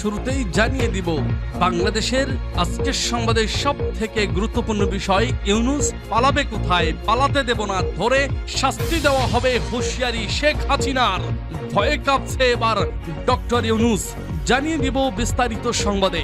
শুরুতেই জানিয়ে দিব, বাংলাদেশের আজকের সংবাদের সব থেকে গুরুত্বপূর্ণ বিষয়, ইউনুস পালাবে কোথায়, পালাতে দেব না, ধরে শাস্তি দেওয়া হবে হুঁশিয়ারি শেখ হাসিনার। ভয়ে কাঁপছে এবার ডক্টর ইউনুস। জানিয়ে দিব বিস্তারিত সংবাদে।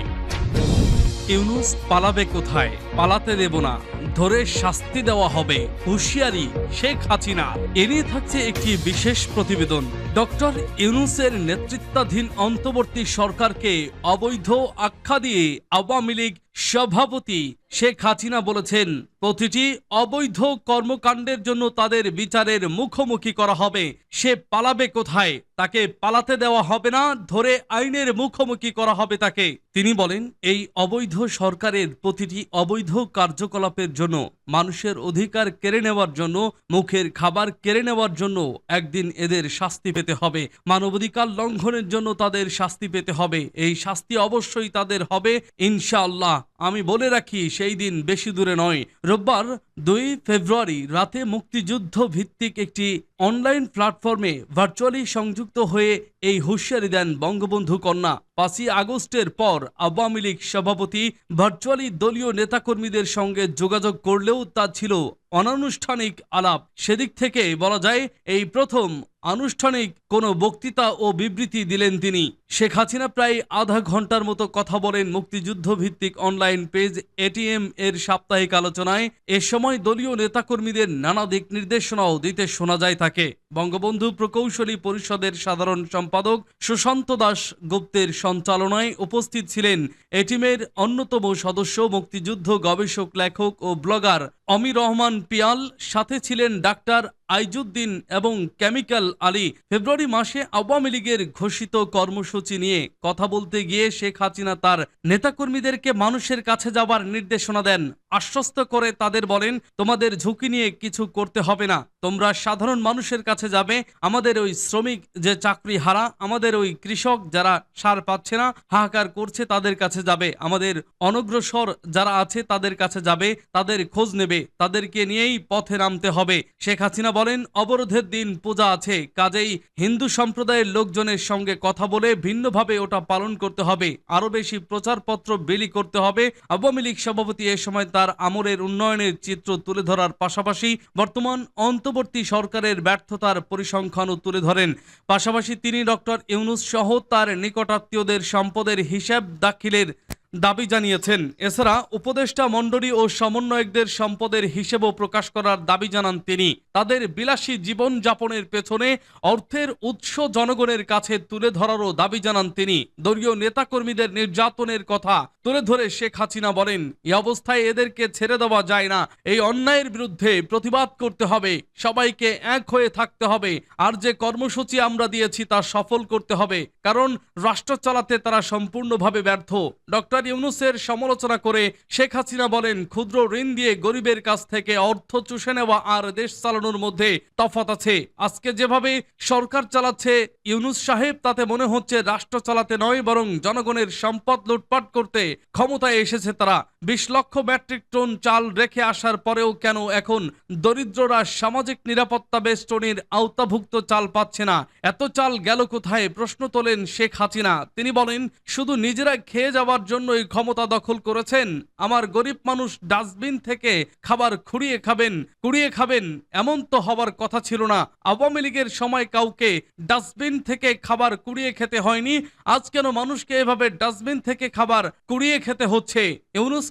ইউনুস পালাবে কোথায়? পালাতে দেব না। ধরে শাস্তি দেওয়া হবে। হুঁশিয়ারি শেখ হাসিনা। এ নিয়ে থাকছে একটি বিশেষ প্রতিবেদন। ডক্টর ইউনুসের নেতৃত্বাধীন অন্তর্বর্তী সরকারকে অবৈধ আখ্যা দিয়ে আওয়ামী লীগ সভাপতি শেখ হাসিনা বলেছেন, প্রতিটি অবৈধ কর্মকাণ্ডের জন্য তাদের বিচারের মুখোমুখি করা হবে। সে পালাবে কোথায়? তাকে পালাতে দেওয়া হবে না, ধরে আইনের মুখোমুখি করা হবে তাকে। তিনি বলেন, এই অবৈধ সরকারের প্রতিটি অবৈধ কার্যকলাপের জন্য, মানুষের অধিকার কেড়ে নেওয়ার জন্য, মুখের খাবার কেড়ে নেওয়ার জন্য একদিন এদের শাস্তি পেতে হবে। মানবাধিকার লঙ্ঘনের জন্য তাদের শাস্তি পেতে হবে। এই শাস্তি অবশ্যই তাদের হবে, ইনশাআল্লাহ। আমি বলে রাখি, সেই দিন বেশি দূরে নয়। রোববার দুই ফেব্রুয়ারি রাতে মুক্তিযুদ্ধ ভিত্তিক একটি অনলাইন প্ল্যাটফর্মে ভার্চুয়ালি সংযুক্ত হয়ে এই হুঁশিয়ারি দেন বঙ্গবন্ধু কন্যা। পাঁচই আগস্টের পর আওয়ামী লীগ সভাপতি, ভার্চুয়ালি দলীয় নেতাকর্মীদের সঙ্গে যোগাযোগ করলেও তা ছিল অনানুষ্ঠানিক আলাপ। সেদিক থেকে বলা যায়, এই প্রথম আনুষ্ঠানিক কোনো বক্তৃতা ও বিবৃতি দিলেন তিনি। শেখ হাসিনা প্রায় আধা ঘণ্টার মতো কথা বলেন মুক্তিযুদ্ধ ভিত্তিক অনলাইন পেজ এটিএম এর সাপ্তাহিক আলোচনায়। এ সময় দলীয় নেতাকর্মীদের নানা দিক নির্দেশনাও দিতে শোনা যায় তাকে। বঙ্গবন্ধু প্রকৌশলী পরিষদের সাধারণ সম্পাদক সুশান্ত দাস গুপ্তের সঞ্চালনায় উপস্থিত ছিলেন এটিমের অন্যতম সদস্য মুক্তিযুদ্ধ গবেষক, লেখক ও ব্লগার অমির রহমান পিয়াল। সাথে ছিলেন ডাক্তার আইজুদ্দিন এবং কেমিক্যাল আলী। ফেব্রুয়ারি মাসে আওয়ামী লীগের ঘোষিত কর্মসূচি নিয়ে কথা বলতে গিয়ে শেখ হাসিনা তার নেতাকর্মীদেরকে মানুষের কাছে যাবার নির্দেশনা দেন। আশ্বস্ত করে তাদের বলেন, তোমাদের ঝুঁকি নিয়ে কিছু করতে হবে না। তোমরা সাধারণ মানুষের কাছে যাবে। আমাদের ওই শ্রমিক যে চাকরি হারা, আমাদের ওই কৃষক যারা সার পাচ্ছে না, হাহাকার করছে, তাদের কাছে যাবে। আমাদের অনগ্রসর যারা আছে, তাদের কাছে যাবে। তাদের খোঁজ নেবে। তাদেরকে নিয়েই পথে নামতে হবে। শেখ হাসিনা বলেন, অবরোধের দিন পূজা আছে। কাজেই হিন্দু সম্প্রদায়ের লোকজনের সঙ্গে কথা বলে ভিন্নভাবে ওটা পালন করতে হবে। আরও বেশি প্রচারপত্র বিলি করতে হবে। আওয়ামী লীগ সভাপতি এ সময় আমলের উন্নয়নের চিত্র তুলে ধরার পাশাপাশি বর্তমান অন্তর্বর্তী সরকারের ব্যর্থতার পরিসংখ্যানও তুলে ধরেন। পাশাপাশি তিনি ডক্টর ইউনুস সহ তার নিকটাত্মীয়দের সম্পদের হিসাব দাখিলের দাবি জানিয়েছেন। এছাড়া উপদেষ্টা মণ্ডলী ও সমন্বয়কদের সম্পদের হিসেবও প্রকাশ করার দাবি জানান তিনি। তাদের বিলাসী জীবন যাপনের পেছনে অর্থের উৎস জনগণের কাছে তুলে ধরারও দাবি জানান তিনি। দলীয় নেতাকর্মীদের নির্যাতনের কথা তুলে ধরে শেখ হাসিনা বলেন এই অবস্থায় এদেরকে ছেড়ে দেওয়া যায় না। এই অন্যায়ের বিরুদ্ধে প্রতিবাদ করতে হবে। সবাইকে এক হয়ে থাকতে হবে। আর যে কর্মসূচি আমরা দিয়েছি তা সফল করতে হবে। কারণ রাষ্ট্র চালাতে তারা সম্পূর্ণভাবে ব্যর্থ। ডক্টর ইউনুসের সমালোচনা করে শেখ হাসিনা বলেন, ক্ষুদ্র ঋণ দিয়ে গরিবের কাছ থেকে অর্থ চুষে নেওয়া আর দেশ চালানোর মধ্যে তফাত আছে। আজকে যেভাবে সরকার চালাচ্ছে, ইউনুস সাহেব তাতে মনে হচ্ছে রাষ্ট্র চালাতে নয়, বরং জনগণের সম্পদ লুটপাট করতে ক্ষমতায় এসেছে তারা। বিশ লক্ষ মেট্রিক টন চাল রেখে আসার পরেও কেন এখন দরিদ্ররা সামাজিক নিরাপত্তা বেষ্টনীর আওতাভুক্ত চাল পাচ্ছে না? এত চাল গেল কোথায়? প্রশ্ন তোলেন শেখ হাসিনা। তিনি বলেন, শুধু নিজেরা খেয়ে যাওয়ার জন্যই ক্ষমতা দখল করেছেন। আমার গরিব মানুষ ডাস্টবিন থেকে খাবার খুঁড়িয়ে খাবেন, কুড়িয়ে খাবেন, এমন তো হবার কথা ছিল না। আওয়ামী লীগের সময় কাউকে ডাস্টবিন থেকে খাবার কুড়িয়ে খেতে হয়নি। আজ কেন মানুষকে এভাবে ডাস্টবিন থেকে খাবার কুড়িয়ে খেতে হচ্ছে?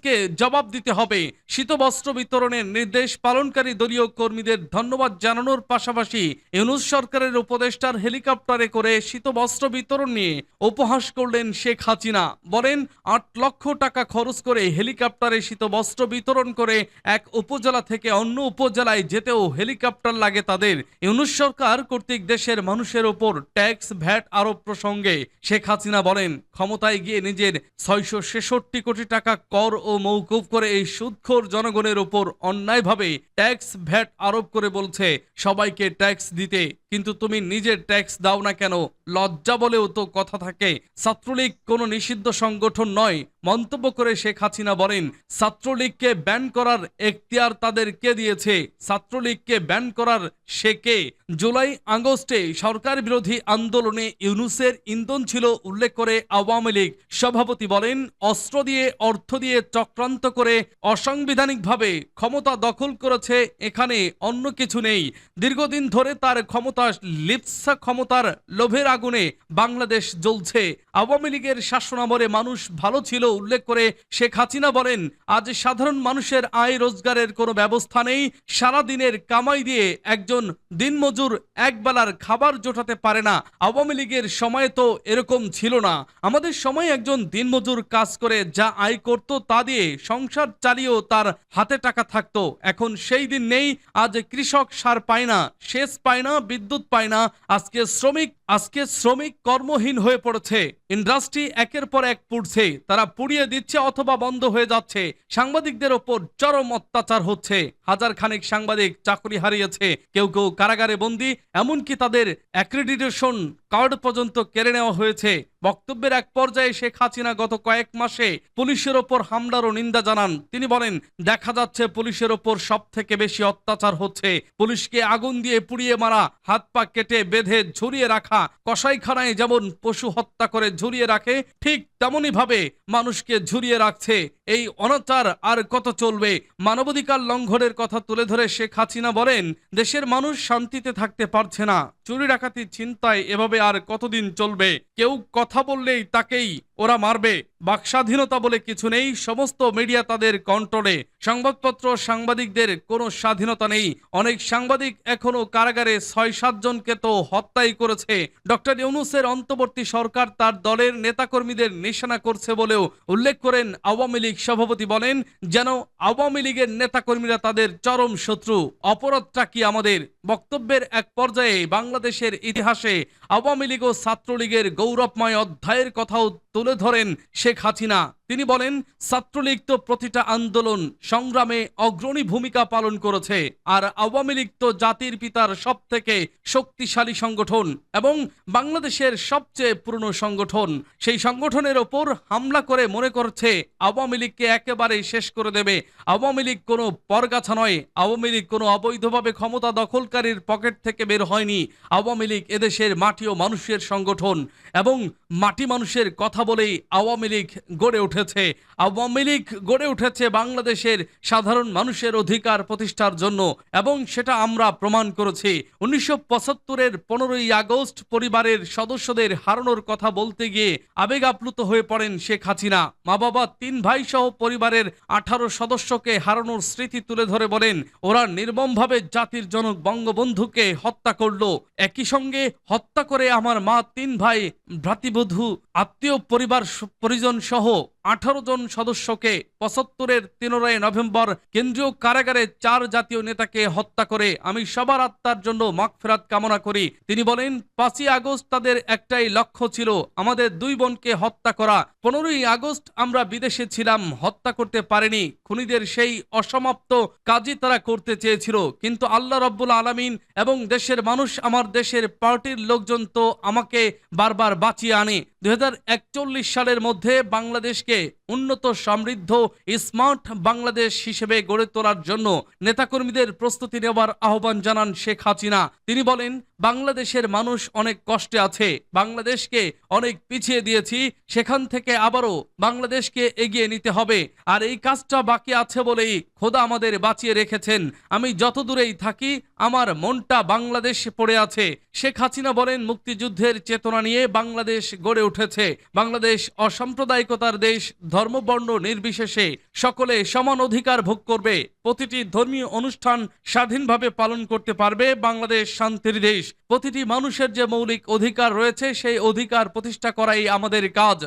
ইউনুসকে জবাব দিতে হবে। শীতবস্ত্র বিতরণের নির্দেশ পালনকারী দলীয় কর্মীদের ধন্যবাদ জানানোর পাশাপাশি ইউনুস সরকারের উপদেষ্টার হেলিকপ্টারে করে শীতবস্ত্র বিতরণ নিয়ে উপহাস করলেন শেখ হাসিনা। বলেন, আট লক্ষ টাকা খরচ করে হেলিকপ্টারে শীতবস্ত্র বিতরণ করে এক উপজেলা থেকে অন্য উপজেলায় যেতেও হেলিকপ্টার লাগে তাদের। ইউনুস সরকার কর্তৃক দেশের মানুষের ওপর ট্যাক্স ভ্যাট আরোপ প্রসঙ্গে শেখ হাসিনা বলেন, ক্ষমতায় গিয়ে নিজের ছয়শো ছেষট্টি কোটি টাকা কর ও মৌকুফ করে এই সুদখোর জনগণের ওপর অন্যায়ভাবে ট্যাক্স ভ্যাট আরোপ করে বলছে, সবাইকে ট্যাক্স দিতে, কিন্তু তুমি নিজের ট্যাক্স দাও না কেন? লজ্জা বলেও তো কথা থাকে। ছাত্রলীগ কোনো নিষিদ্ধ সংগঠন নয়, মন্তব্য করে শেখ হাসিনা বলেন, ছাত্রলীগকে ব্যান করার এখতিয়ার তাদের কে দিয়েছে? ছাত্রলীগকে ব্যান করার সে কে? জুলাই আগস্টে সরকার বিরোধী আন্দোলনে ইউনুসের ইন্ধন ছিল উল্লেখ করে আওয়ামী লীগ। সভাপতি বলেন, অস্ত্র দিয়ে, অর্থ দিয়ে চক্রান্ত করে অসাংবিধানিকভাবে ক্ষমতা দখল করেছে এখানে অন্য কিছু নেই। দীর্ঘদিন ধরে তার ক্ষমতা লিপসা ক্ষমতার লোভের আগুনে বাংলাদেশ জ্বলছে। আওয়ামী লীগের শাসনামলে মানুষ ভালো ছিল, উল্লেখ করে শেখ হাসিনা বলেন, আজ সাধারণ মানুষের আয় রোজগারের কোনো ব্যবস্থা নেই, সারা দিনের কামাই দিয়ে একজন দিনমজুর একবেলার খাবার জোটাতে পারে না। আওয়ামী লীগের সময়ে তো এরকম ছিল না। আমাদের সময় একজন দিনমজুর কাজ করে যা আয় করত তা দিয়ে সংসার চালিয়েও তার হাতে টাকা থাকতো। এখন সেই দিন নেই, আজ কৃষক সার পায় না, সেচ পায় না, বিদ্যুৎ পায় না, আজকে শ্রমিক, আজকে শ্রমিক কর্মহীন হয়ে পড়েছে। ইন্ডাস্ট্রি একের পর এক পুড়ছে, তারা পুড়িয়ে দিচ্ছে অথবা বন্ধ হয়ে যাচ্ছে। সাংবাদিকদের ওপর চরম অত্যাচার হচ্ছে। হাজার খানেক সাংবাদিক চাকরি হারিয়েছে, কেউ কেউ কারাগারে বন্দী, এমনকি তাদের অ্যাক্রেডিটেশন কার্ড পর্যন্ত কেড়ে নেওয়া হয়েছে। বক্তব্যের এক পর্যায়ে শেখ হাসিনা গত কয়েক মাসে পুলিশের ওপর হামলারও নিন্দা জানান। তিনি বলেন, দেখা যাচ্ছে পুলিশের ওপর সব থেকে বেশি অত্যাচার হচ্ছে। পুলিশকে আগুন দিয়ে পুড়িয়ে মারা, হাত পা কেটে বেঁধে ঝুরিয়ে রাখা, কসাইখানায় যেমন পশু হত্যা করে ঝুরিয়ে রাখে ঠিক তেমনই ভাবে মানুষকে ঝুরিয়ে রাখছে। এই অনাচার আর কত চলবে? মানবাধিকার লঙ্ঘনের কথা তুলে ধরে শেখ হাসিনা বলেন, দেশের মানুষ শান্তিতে থাকতে পারছে না। চুরি ডাকাতি চিন্তায় এভাবে আর কতদিন চলবে? কেউ কথা বললেই তাকেই ওরা মারবে। বাকস্বাধীনতা বলে কিছু নেই, সমস্ত মিডিয়া তাদের কন্ট্রোলে। সংবাদপত্র সাংবাদিকদের কোনো স্বাধীনতা নেই। অনেক সাংবাদিক এখনও কারাগারে ছয় সাতজনকে তো হত্যাই করেছে। ডক্টর ইউনুসের অন্তর্বর্তী সরকার তার দলের নেতাকর্মীদের নিশানা করছে বলেও উল্লেখ করেন আওয়ামী লীগ সভাপতি বলেন, যেন আওয়ামী লীগের নেতাকর্মীরা তাদের চরম শত্রু। অপরাধটা কি আমাদের বক্তব্যের এক পর্যায়ে বাংলাদেশের ইতিহাসে আওয়ামী লীগ ও ছাত্রলীগের গৌরবময় অধ্যায়ের কথাও তুলে ধরেন শেখ হাসিনা। তিনি বলেন, ছাত্রলীগ তো প্রতিটা আন্দোলন, সংগ্রামে অগ্রণী ভূমিকা পালন করেছে, আর আওয়ামী লীগ তো জাতির পিতার সব থেকে শক্তিশালী সংগঠন এবং বাংলাদেশের সবচেয়ে পুরনো সংগঠন। সেই সংগঠনের ওপর হামলা করে মনে করছে, আওয়ামী লীগকে একেবারে শেষ করে দেবে। আওয়ামী লীগ কোনো পরগাছা নয়, আওয়ামী লীগ কোনো অবৈধভাবে ক্ষমতা দখলকারীর পকেট থেকে বের হয়নি। আওয়ামী লীগ এদেশের মাটি ও মানুষের সংগঠন এবং মাটি মানুষের কথা বলেই আওয়ামী লীগ গড়ে উঠেছে। আওয়ামী লীগ গড়ে উঠেছে বাংলাদেশের সাধারণ মানুষের অধিকার প্রতিষ্ঠার জন্য এবং সেটা আমরা প্রমাণ করেছি। উনিশশো পঁচাত্তরের পনেরোই আগস্ট পরিবারের সদস্যদের হারানোর কথা বলতে গিয়ে আবেগ আপ্লুত হয়ে পড়েন শেখ হাসিনা। মা বাবা, তিন ভাই সহ পরিবারের আঠারো সদস্যকে হারানোর স্মৃতি তুলে ধরে বলেন, ওরা নির্মমভাবে জাতির জনক বঙ্গবন্ধুকে হত্যা করল। একই সঙ্গে হত্যা করে আমার মা তিন ভাই ভ্রাতৃবধূ, আত্মীয়, পরিবার পরিজন সহ আঠারো জন সদস্যকে পঁচাত্তরের তেরোই নভেম্বর কেন্দ্রীয় কারাগারে চার জাতীয় নেতাকে হত্যা করে আমি সবার আত্মার জন্য মাগফেরাত কামনা করি। তিনি বলেন, পাঁচই আগস্ট তাদের একটাই লক্ষ্য ছিল, আমাদের দুই বোনকে হত্যা করা। পনেরোই আগস্ট আমরা বিদেশে ছিলাম, হত্যা করতে পারেনি। খুনিদের সেই অসমাপ্ত কাজই তারা করতে চেয়েছিল। কিন্তু আল্লাহ রব্বুল আলামিন এবং দেশের মানুষ আমার দেশের পার্টির লোকজন তো আমাকে বারবার বাঁচিয়ে আনে। দুই হাজার একচল্লিশ সালের মধ্যে বাংলাদেশকে কে উন্নত সমৃদ্ধ স্মার্ট বাংলাদেশ হিসেবে গড়ে তোলার জন্য নেতাকর্মীদের প্রস্তুতি নেওয়ার আহ্বান জানান শেখ হাসিনা। তিনি বলেন, বাংলাদেশের মানুষ অনেক কষ্টে আছে, বাংলাদেশকে অনেক পিছিয়ে দিয়েছি, সেখান থেকে আবারও বাংলাদেশকে এগিয়ে নিতে হবে। আর এই কাজটা বাকি আছে বলেই খোদা আমাদের বাঁচিয়ে রেখেছেন। আমি যত দূরেই থাকি, আমার মনটা বাংলাদেশে পড়ে আছে। শেখ হাসিনা বলেন, মুক্তিযুদ্ধের চেতনা নিয়ে বাংলাদেশ গড়ে উঠেছে। বাংলাদেশ অসাম্প্রদায়িকতার দেশ ধর্মবর্ণ নির্বিশেষে সকলে সমান অধিকার ভোগ করবে। প্রতিটি ধর্মীয় অনুষ্ঠান স্বাধীনভাবে পালন করতে পারবে। বাংলাদেশ শান্তির দেশ। প্রতিটি মানুষের যে মৌলিক অধিকার রয়েছে, সেই অধিকার প্রতিষ্ঠা করাই আমাদের কাজ।